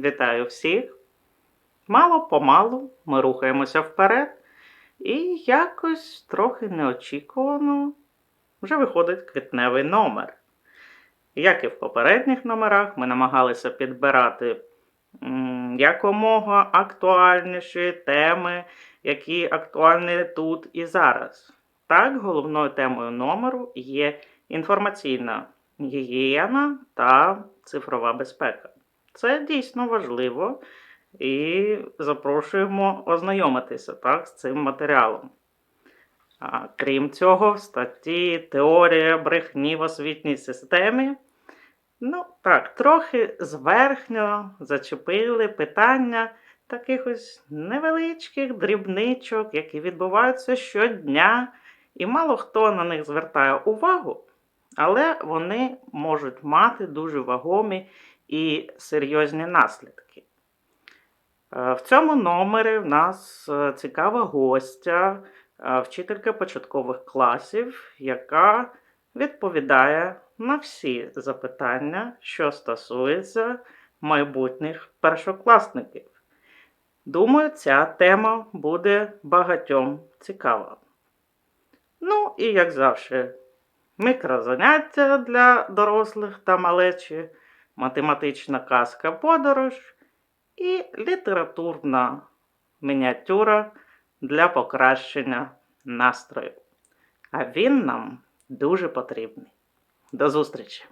Вітаю всіх! Мало помалу ми рухаємося вперед, і якось трохи неочікувано вже виходить квітневий номер. Як і в попередніх номерах, ми намагалися підбирати якомога актуальніші теми, які актуальні тут і зараз. Так, головною темою номеру є інформаційна гігієна та цифрова безпека. Це дійсно важливо і запрошуємо ознайомитися так, з цим матеріалом. А, крім цього, в статті Теорія брехні в освітній системі. Ну, так, трохи зверхньо зачепили питання таких ось невеличких дрібничок, які відбуваються щодня, і мало хто на них звертає увагу, але вони можуть мати дуже вагомі і серйозні наслідки. Е, В цьому номері в нас е, цікава гостя, е, вчителька початкових класів, яка відповідає на всі запитання, що стосуються майбутніх першокласників. Думаю, ця тема буде багатьом цікава. Ну і як завжди, мікрозаняття для дорослих та малечі, математична казка подорож і літературна мініатюра для покращення настрою. А він нам дуже потрібний. До зустрічі!